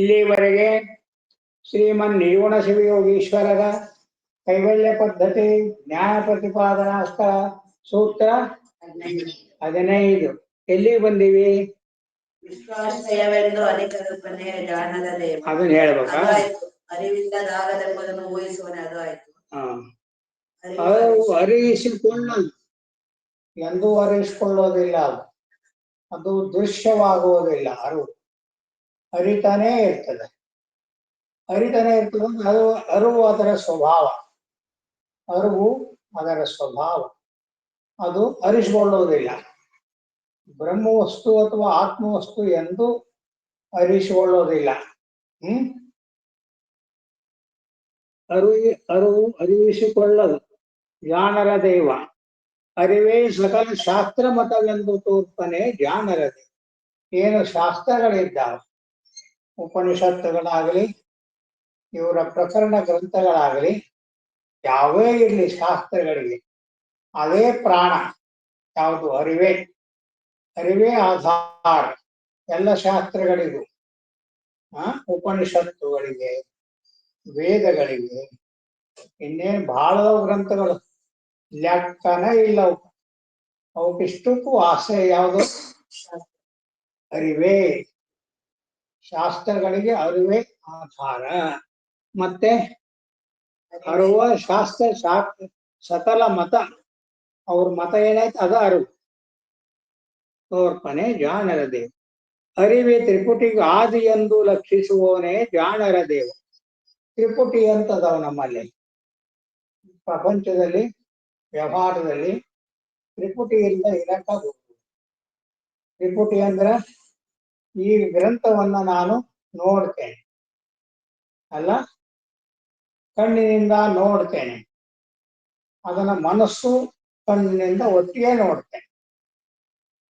ಇಲ್ಲಿವರೆಗೆ ಶ್ರೀಮನ್ ನಿರ್ಗುಣ ಶಿವಯೋಗೀಶ್ವರರ ಕೈವಲ್ಯ ಪದ್ಧತಿ ಜ್ಞಾನ ಪ್ರತಿಪಾದನಾ ಸ್ಥಳ ಸೂತ್ರ ಹದಿನೈದು. ಎಲ್ಲಿ ಬಂದಿವಿ? ಅದನ್ನ ಹೇಳ್ಬೇಕಾ? ಅದು ಆಯ್ತು. ಅರಿವಿಲ್ಲದಾಗದೆಂಬುದನ್ನು ಊಹಿಸುವನೆ ಅದು ಆಯ್ತು. ಹಾ. ಅರಿವು ಅದು ಅರಿಯಿಸಿಕೊಳ್ಳಲು ಎಂದೂ ಅರಿಸಿಕೊಳ್ಳೋದಿಲ್ಲ ಅದು. ಅದು ದೃಶ್ಯವಾಗುವುದಿಲ್ಲ ಅರಿವು. ಅರಿತಾನೇ ಇರ್ತದೆ. ಅರಿತಾನೆ ಇರ್ತದೆ ಅದು ಅರಿವು ಅದರ ಸ್ವಭಾವ. ಅರಿವು ಅದರ ಸ್ವಭಾವ. ಅದು ಅರಿಸಿಕೊಳ್ಳುವುದಿಲ್ಲ. ಬ್ರಹ್ಮವಸ್ತು ಅಥವಾ ಆತ್ಮವಸ್ತು ಎಂದು ಅರಿಸಿಕೊಳ್ಳೋದಿಲ್ಲ ಹ್ಮ್? ಅರಿವಿ, ಅರಿವು ಅರಿವಿಸಿಕೊಳ್ಳದು. ಜಾಣರ ದೈವ. ಅರಿವೇ ಸಕಲ ಶಾಸ್ತ್ರ ಮತವೆಂದು ತೋರ್ಪನೆ ಜಾಣರ ದೈವ. ಏನು ಶಾಸ್ತ್ರಗಳಿದ್ದಾವೆ? ಉಪನಿಷತ್ತುಗಳಾಗಲಿ, ಇವರ ಪ್ರಕರಣ ಗ್ರಂಥಗಳಾಗಲಿ, ಯಾವೇ ಇರಲಿ ಶಾಸ್ತ್ರಗಳಿಗೆ, ಅದೇ ಪ್ರಾಣ, ಯಾವುದು ಅರಿವೆ, ಅರಿವೇ ಆಧಾರ, ಎಲ್ಲ ಶಾಸ್ತ್ರಗಳಿಗೂ ಉಪನಿಷತ್ತುಗಳಿಗೆ, ವೇದಗಳಿಗೆ, ಇನ್ನೇನು ಬಹಳ ಗ್ರಂಥಗಳು, ಲೆಕ್ಕನ ಇಲ್ಲ ಅವಕ್ಕೆ ಅವಕ್ಕಿಷ್ಟಕ್ಕೂ ಆಸೆ ಯಾವುದು? ಅರಿವೇ. ಶಾಸ್ತ್ರಗಳಿಗೆ ಅರಿವೆ ಆಧಾರ. ಮತ್ತೆ ಅರುವ ಶಾಸ್ತ್ರ ಶಾಸ್ತ್ರ ಸಕಲ ಮತ, ಅವ್ರ ಮತ ಏನಾಯ್ತು? ಅದ ಅರಿವು. ತೋರ್ಪನೆ ಜಾಣರ ದೇವ. ಅರಿವೆ ತ್ರಿಪುಟಿಗೆ ಆದಿ ಎಂದು ಲಕ್ಷಿಸುವವನೇ ಜಾಣರ ದೇವ. ತ್ರಿಪುಟಿ ಅಂತದವ ನಮ್ಮಲ್ಲಿ? ಪ್ರಪಂಚದಲ್ಲಿ, ವ್ಯವಹಾರದಲ್ಲಿ ತ್ರಿಪುಟಿಯಿಂದ ಇರಕ್ಕಾಗುವುದು ತ್ರಿಪುಟಿ ಅಂದ್ರ ಈ ಗ್ರಂಥವನ್ನ ನಾನು ನೋಡ್ತೇನೆ. ಅಲ್ಲ? ಕಣ್ಣಿನಿಂದ ನೋಡ್ತೇನೆ. ಅದನ್ನ ಮನಸ್ಸು ಕಣ್ಣಿನಿಂದ ಒಟ್ಟಿಗೆ ನೋಡ್ತೇನೆ.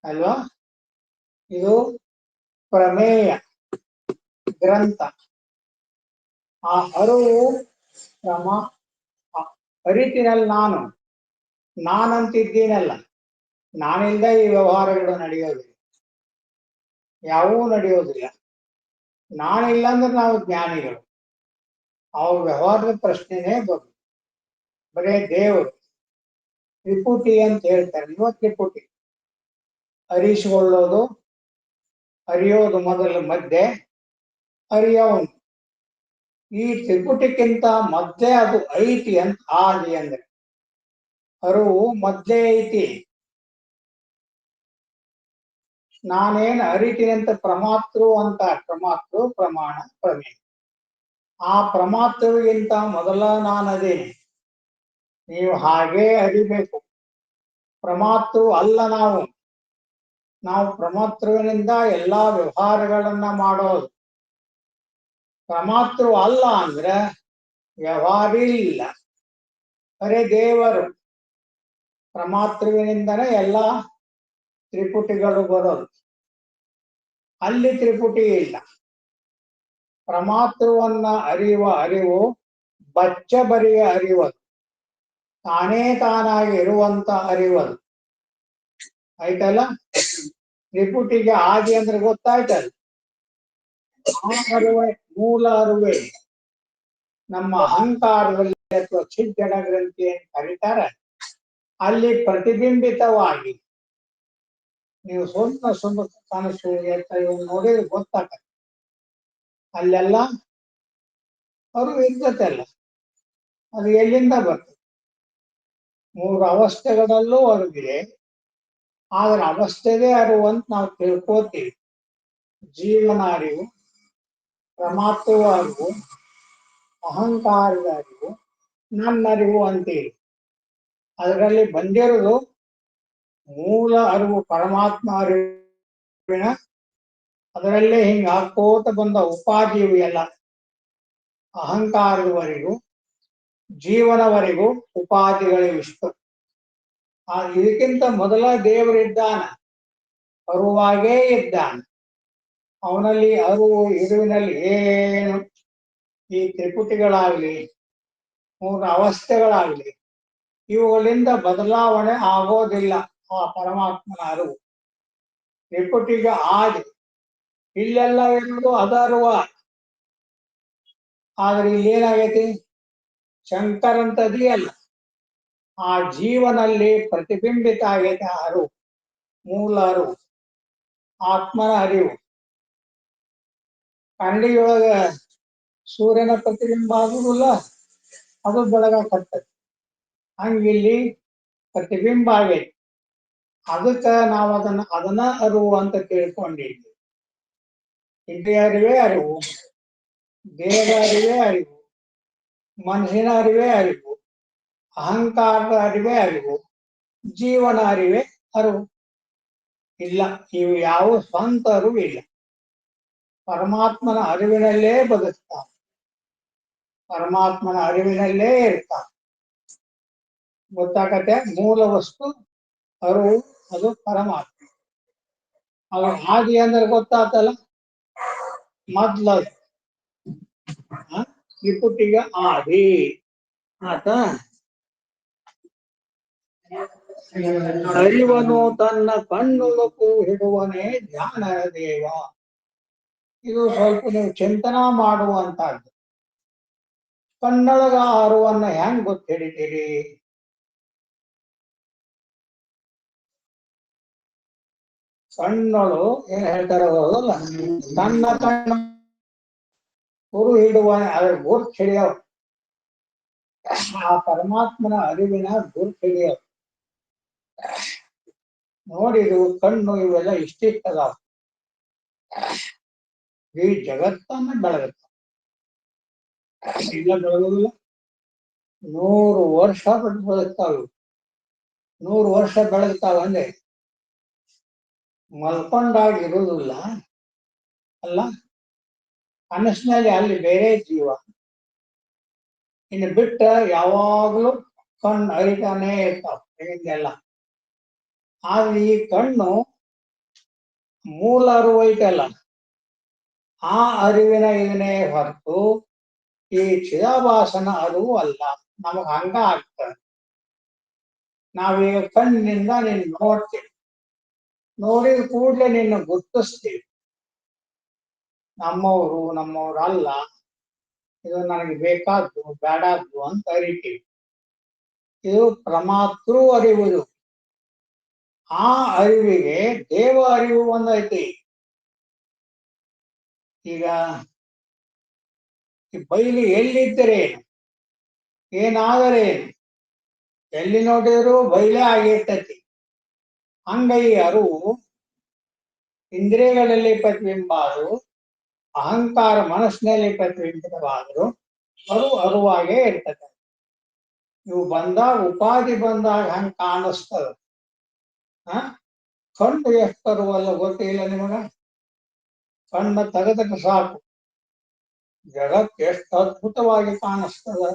ಅಲ್ವಾ? ಇದು ಪ್ರಮೇಯ, ಗ್ರಂಥ. ಆ ಅರಿವು ಕ್ರಮ ಅರಿತಿನಲ್ಲಿ ನಾನು. ನಾನಂತಿದ್ದೀನಲ್ಲ. ನಾನಿಂದ ಈ ವ್ಯವಹಾರಗಳು ನಡೆಯೋದಿಲ್ಲ. ಯಾವೂ ನಡೆಯೋದಿಲ್ಲ. ನಾನಿಲ್ಲ ಅಂದ್ರೆ ನಾವು ಜ್ಞಾನಿಗಳು. ಅವ್ರ ವ್ಯವಹಾರದ ಪ್ರಶ್ನೆನೇ ಬರು ಬರೇ ದೇವರು ತ್ರಿಪುಟಿ ಅಂತ ಹೇಳ್ತಾರೆ. ಇವತ್ತು ತ್ರಿಪುಟಿ. ಅರಿಸಿಕೊಳ್ಳೋದು, ಅರಿಯೋದು ಮೊದಲ ಮಧ್ಯೆ ಅರಿಯೋನು ಈ ತ್ರಿಪುಟಿಕ್ಕಿಂತ ಮಧ್ಯೆ ಅದು ಐತಿ ಅಂತ ಆದಿ ಅಂದ್ರೆ. ಅರಿವು ಮಧ್ಯೆ ಐತಿ. ನಾನೇನು ಅರಿತೀನಿ ಅಂತ ಪ್ರಮಾತೃ ಅಂತ ಪ್ರಮಾತೃ ಪ್ರಮಾಣ ಪ್ರಮೇಯ ಆ ಪ್ರಮಾತೃಗಿಂತ ಮೊದಲ ನಾನದೇನೆ. ನೀವು ಹಾಗೇ ಅರಿಬೇಕು. ಪ್ರಮಾತೃ ಅಲ್ಲ ನಾವು. ನಾವು ಪ್ರಮಾತೃವಿನಿಂದ ಎಲ್ಲಾ ವ್ಯವಹಾರಗಳನ್ನ ಮಾಡೋದು. ಪ್ರಮಾತೃ ಅಲ್ಲ ಅಂದ್ರೆ ವ್ಯವಹಾರ ಇಲ್ಲ ಅರೆ ದೇವರು. ಪ್ರಮಾತೃವಿನಿಂದನೇ ಎಲ್ಲಾ ತ್ರಿಪುಟಿಗಳು ಬರೋದು. ಅಲ್ಲಿ ತ್ರಿಪುಟಿ ಇಲ್ಲ. ಪ್ರಮಾತೃವನ್ನ ಅರಿಯುವ ಅರಿವು ಬಚ್ಚ ಬರಿಯ ಅರಿವದು. ತಾನೇ ತಾನಾಗಿ ಇರುವಂತ ಅರಿವದು. ಆಯ್ತಲ್ಲ? ತ್ರಿಪುಟಿಗೆ ಆದಿ ಅಂದ್ರೆ ಗೊತ್ತಾಯ್ತಲ್ಲ? ಅರಿವೆ ಮೂಲ ಅರಿವೆ. ನಮ್ಮ ಅಹಂಕಾರದಲ್ಲಿ ಅಥವಾ ಕ್ಷಿಜ್ಜನ ಗ್ರಂಥಿ ಅಂತ ಕರೀತಾರೆ? ಅಲ್ಲಿ ಪ್ರತಿಬಿಂಬಿತವಾಗಿ ನೀವು ಸ್ವಂತ ಸ್ವಂತ ಕನಸು ಅಂತ ಇವ್ರು ನೋಡಿದ್ರೆ ಗೊತ್ತಾಗತ್ತೆ. ಅಲ್ಲೆಲ್ಲ ಅವರು ಇರ್ತೈತಲ್ಲ ಅದು ಎಲ್ಲಿಂದ ಬರ್ತದೆ? ಮೂರು ಅವಸ್ಥೆಗಳಲ್ಲೂ ಅರಿವಿದೆ ಆದ್ರೆ ಅವಸ್ಥೆದೇ ಅರಿವು ಅಂತ ನಾವು ತಿಳ್ಕೋತೀವಿ ಜೀವನ ಅರಿವು ಪ್ರಮಾತ್ವ ಅರಿವು, ಅಹಂಕಾರದ ಅರಿವು ನನ್ನ ಅರಿವು ಅಂತೀವಿ. ಅದರಲ್ಲಿ ಬಂದಿರೋದು ಮೂಲ ಅರಿವು ಪರಮಾತ್ಮ ಅರಿವಿನ ಅದರಲ್ಲೇ ಹಿಂಗ ಹಾಕೋತ ಬಂದ ಉಪಾಧಿಯು ಎಲ್ಲ ಅಹಂಕಾರದವರೆಗೂ, ಜೀವನವರೆಗೂ ಉಪಾಧಿಗಳಿವಿಷ್ಟು ಆ ಇದಕ್ಕಿಂತ ಮೊದಲ ದೇವರಿದ್ದಾನ ಅರುವಾಗೇ ಇದ್ದಾನೆ. ಅವನಲ್ಲಿ ಅರಿವು ಇರುವಿನಲ್ಲಿ ಏನು ಈ ತ್ರಿಪುಟಿಗಳಾಗ್ಲಿ, ಮೂರು ಅವಸ್ಥೆಗಳಾಗ್ಲಿ, ಇವುಗಳಿಂದ ಬದಲಾವಣೆ ಆಗೋದಿಲ್ಲ. ಆ ಪರಮಾತ್ಮನ ಅರಿವು. ಆದಿ ಇಲ್ಲೆಲ್ಲ ಇರೋದು ಅದರುವ ಆದ್ರೆ ಇಲ್ಲಿ ಏನಾಗೈತಿ ಶಂಕರಂತದಿ ಅಲ್ಲ. ಆ ಜೀವನಲ್ಲಿ ಪ್ರತಿಬಿಂಬಿತ ಆಗೈತೆ ಆ ಅರಿವು. ಮೂಲ ಅರಿವು. ಆತ್ಮನ ಅರಿವು. ಕನ್ನಡಿಯೊಳಗ ಸೂರ್ಯನ ಪ್ರತಿಬಿಂಬ ಆಗುದಿಲ್ಲ, ಅದು ಬೆಳಗಾಕತ್ತದ. ಹಂಗಿಲ್ಲಿ ಪ್ರತಿಬಿಂಬ ಆಗೈತಿ. ಅದಕ್ಕ ನಾವು ಅದನ್ನ ಅದನ್ನ ಅರಿವು ಅಂತ ತಿಳ್ಕೊಂಡಿದ್ವಿ ಇಂದ್ರಿಯ ಅರಿವೇ ಅರಿವು ದೇಹದ ಅರಿವೇ ಅರಿವು ಮನಸ್ಸಿನ ಅರಿವೇ ಅರಿವು ಅಹಂಕಾರದ ಅರಿವೇ ಅರಿವು ಜೀವನ ಅರಿವೇ. ಅರಿವು ಇಲ್ಲ ಇವು ಯಾವ ಸ್ವಂತ ಅರಿವು ಇಲ್ಲ. ಪರಮಾತ್ಮನ ಅರಿವಿನಲ್ಲೇ ಬದುಕ್ತಾರೆ ಪರಮಾತ್ಮನ ಅರಿವಿನಲ್ಲೇ ಇರ್ತಾರೆ ಗೊತ್ತಾಗತ್ತೆ? ಮೂಲ ವಸ್ತು ಅರಿವು ಅದು ಪರಮಾತ್ಮ. ಅವ ಹಾದಿ ಅಂದ್ರೆ ಗೊತ್ತಾತಲ್ಲ? ಮೊದ್ಲ? ತ್ರಿಪುಟಿಗ ಆದಿ ಆತ? ಅರಿವನು ತನ್ನ ಕಣ್ಣುಳುಕು ಹಿಡುವನೇ ಧ್ಯಾನ ದೇವ. ಇದು ಸ್ವಲ್ಪ ನೀವು ಚಿಂತನ ಮಾಡುವಂತಹದ್ದು. ಕಣ್ಣೊಳಗ ಅರುವನ್ನ ಹೆಂಗ್ ಗೊತ್ತ ಕಣ್ಣೊಳು ಏನ್ ಹೇಳ್ತಾರ ಸಣ್ಣ ಕಣ್ಣು ಕುರು ಹಿಡುವ ಅದ್ರ ಗುರು ಹಿಡಿಯವ್ ಆ ಪರಮಾತ್ಮನ ಅರಿವಿನ ಗುರು ಹಿಡಿಯವ್ ನೋಡಿದು ಕಣ್ಣು ಇವೆಲ್ಲ ಇಷ್ಟಿಷ್ಟದಾವ ಈ ಜಗತ್ತನ್ನ ಬೆಳಗತ್ತ ಇಲ್ಲ ಬೆಳಗುದಿಲ್ಲ ನೂರು ವರ್ಷ ಬೆಳಗ್ತಾವ. ನೂರು ವರ್ಷ ಬೆಳಗ್ತಾವ ಅಂದ್ರೆ ಮಲ್ಕೊಂಡಾಗ ಇರುವುದಿಲ್ಲ ಅಲ್ಲ? ಮನಸ್ಸಿನಲ್ಲಿ ಅಲ್ಲಿ ಬೇರೆ ಜೀವ. ಇನ್ನು ಬಿಟ್ಟ ಯಾವಾಗಲೂ ಕಣ್ಣು ಅರಿತಾನೆ ಇರ್ತಾವ ಹಿಂದೆಲ್ಲ ಆದ್ರೆ ಈ ಕಣ್ಣು ಮೂಲ ಅರಿವು ಐತಲ್ಲ, ಆ ಅರಿವಿನ ಇದನ್ನೇ ಹೊರತು ಈ ಚಿದಾಭಾಸನ ಅರಿವು ಅಲ್ಲ, ನಮಗ್ ಹಂಗ ಆಗ್ತದೆ. ನಾವೀಗ ಕಣ್ಣಿನಿಂದ ನೀನ್ ನೋಡ್ತೀವಿ. ನೋಡಿದ ಕೂಡಲೇ ನಿನ್ನ ಗುರ್ತಿಸ್ತೀವಿ. ನಮ್ಮವರು ನಮ್ಮವ್ರು ಅಲ್ಲ ಇದು ನನಗೆ ಬೇಕಾದ್ದು ಬೇಡಾದ್ದು ಅಂತ ಅರಿತೀವಿ. ಇದು ಪ್ರಮಾತೃ ಅರಿವುದು. ಆ ಅರಿವಿಗೆ ದೇವ ಅರಿವು ಒಂದೈತಿ. ಈಗ ಈ ಬೈಲಿ ಎಲ್ಲಿದ್ದರೆ? ಏನಾದರೆ ಎಲ್ಲಿ ನೋಡಿದ್ರು ಬೈಲೇ ಆಗಿರ್ತೈತಿ. ಅರಿವು ಇಂದ್ರಿಯಗಳಲ್ಲಿ ಪ್ರತಿಬಿಂಬಾದರು ಅಹಂಕಾರ ಮನಸ್ಸಿನಲ್ಲಿ ಪ್ರತಿಬಿಂಬಿತವಾದರು ಅರು ಅರುವಾಗೇ ಇರ್ತದೆ. ಇವು ಬಂದಾಗ, ಉಪಾಧಿ ಬಂದಾಗ ಹಂಗೆ ಕಾಣಿಸ್ತದ. ಕಣ್ಣು ಎಷ್ಟು ಅರುವಲ್ಲ ಗೊತ್ತಿಲ್ಲ ನಿಮಗ? ಕಣ್ಣ ತೆಗೆದಕ್ಕೆ ಸಾಕು. ಜಗತ್ ಎಷ್ಟು ಅದ್ಭುತವಾಗಿ ಕಾಣಿಸ್ತದ.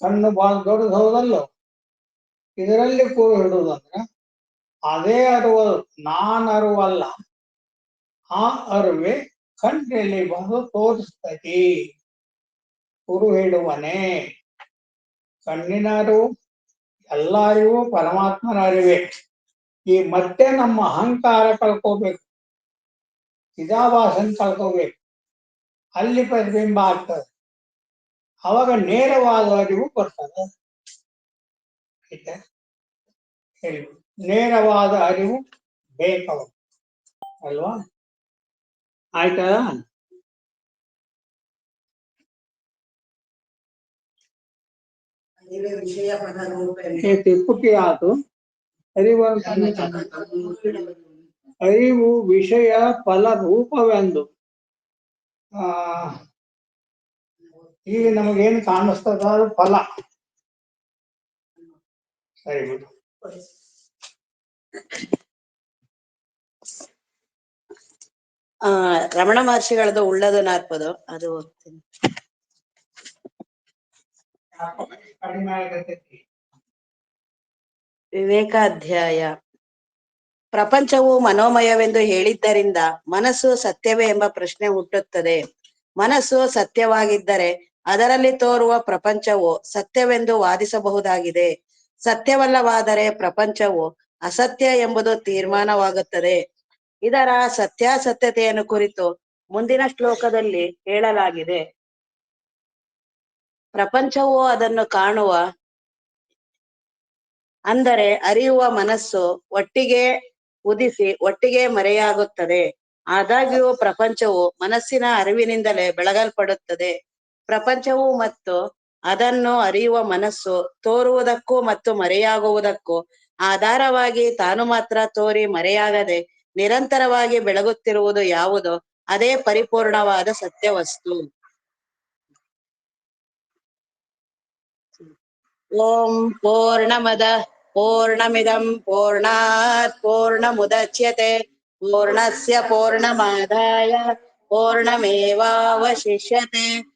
ಕಣ್ಣು ಬಹಳ ದೊಡ್ಡದು ಹೌದಲ್ಲೋ? ಇದರಲ್ಲಿ ಕೂಡ ಹಿಡುದಂದ್ರೆ ಅದೇ ಅರಿವು ನಾನ್ ಅರಿವಲ್ಲ, ಆ ಅರಿವೆ ಕಣ್ಣಿನಲ್ಲಿ ಬಂದು ತೋರಿಸ್ತತಿ ಕುರು ಹಿಡುವನೆ ಕಣ್ಣಿನ ಅರಿವು ಎಲ್ಲ ಅರಿವು ಪರಮಾತ್ಮನ ಅರಿವೆ. ಈ ಮತ್ತೆ ನಮ್ಮ ಅಹಂಕಾರ ಕಳ್ಕೋಬೇಕು. ಚಿದಾಭಾಸನ್ ಕಳ್ಕೋಬೇಕು. ಅಲ್ಲಿ ಪ್ರತಿಬಿಂಬ ಆಗ್ತದೆ. ಅವಾಗ ನೇರವಾದ ಅರಿವು ಬರ್ತದೆ. ನೇರವಾದ ಅರಿವು ಬೇಕವ. ಅಲ್ವಾ? ಆಯ್ತಾ? ತಿಪ್ಪುಟಿ ಆತು. ಅರಿವು ಅರಿವು ವಿಷಯ ಫಲ ರೂಪವೆಂದು. ಆ ಈಗ ನಮಗೇನು ಕಾಣಿಸ್ತದ? ಫಲ. ಆ, ರಮಣ ಮಹರ್ಷಿಗಳದ್ದು ಉಳ್ಳದು ನಾರ್ಪದು ಅದು ಓದ್ತೀನಿ ವಿವೇಕಾಧ್ಯಾಯ. ಪ್ರಪಂಚವು ಮನೋಮಯವೆಂದು ಹೇಳಿದ್ದರಿಂದ ಮನಸ್ಸು ಸತ್ಯವೇ ಎಂಬ ಪ್ರಶ್ನೆ ಹುಟ್ಟುತ್ತದೆ. ಮನಸ್ಸು ಸತ್ಯವಾಗಿದ್ದರೆ ಅದರಲ್ಲಿ ತೋರುವ ಪ್ರಪಂಚವು ಸತ್ಯವೆಂದು ವಾದಿಸಬಹುದಾಗಿದೆ. ಸತ್ಯವಲ್ಲವಾದರೆ ಪ್ರಪಂಚವು ಅಸತ್ಯ ಎಂಬುದು ತೀರ್ಮಾನವಾಗುತ್ತದೆ. ಇದರ ಸತ್ಯಾಸತ್ಯತೆಯನ್ನು ಕುರಿತು ಮುಂದಿನ ಶ್ಲೋಕದಲ್ಲಿ ಹೇಳಲಾಗಿದೆ. ಪ್ರಪಂಚವು ಅದನ್ನು ಕಾಣುವ, ಅಂದರೆ ಅರಿಯುವ ಮನಸ್ಸು ಒಟ್ಟಿಗೆ ಉದಿಸಿ ಒಟ್ಟಿಗೆ ಮರೆಯಾಗುತ್ತದೆ. ಆದಾಗ್ಯೂ ಪ್ರಪಂಚವು ಮನಸ್ಸಿನ ಅರಿವಿನಿಂದಲೇ ಬೆಳಗಲ್ಪಡುತ್ತದೆ. ಪ್ರಪಂಚವು ಮತ್ತು ಅದನ್ನು ಅರಿಯುವ ಮನಸ್ಸು ತೋರುವುದಕ್ಕೂ ಮತ್ತು ಮರೆಯಾಗುವುದಕ್ಕೂ ಆಧಾರವಾಗಿ ತಾನು ಮಾತ್ರ ತೋರಿ ಮರೆಯಾಗದೆ ನಿರಂತರವಾಗಿ ಬೆಳಗುತ್ತಿರುವುದು ಯಾವುದು? ಅದೇ ಪರಿಪೂರ್ಣವಾದ ಸತ್ಯವಸ್ತು. ಓಂ ಪೂರ್ಣಮದ ಪೂರ್ಣಮಿದಂ ಪೂರ್ಣಾತ್ ಪೂರ್ಣಮುದಚ್ಯತೆ. ಪೂರ್ಣಸ್ಯ ಪೂರ್ಣಮಾದಾಯ ಪೂರ್ಣಮೇವಾವಶಿಷ್ಯತೆ.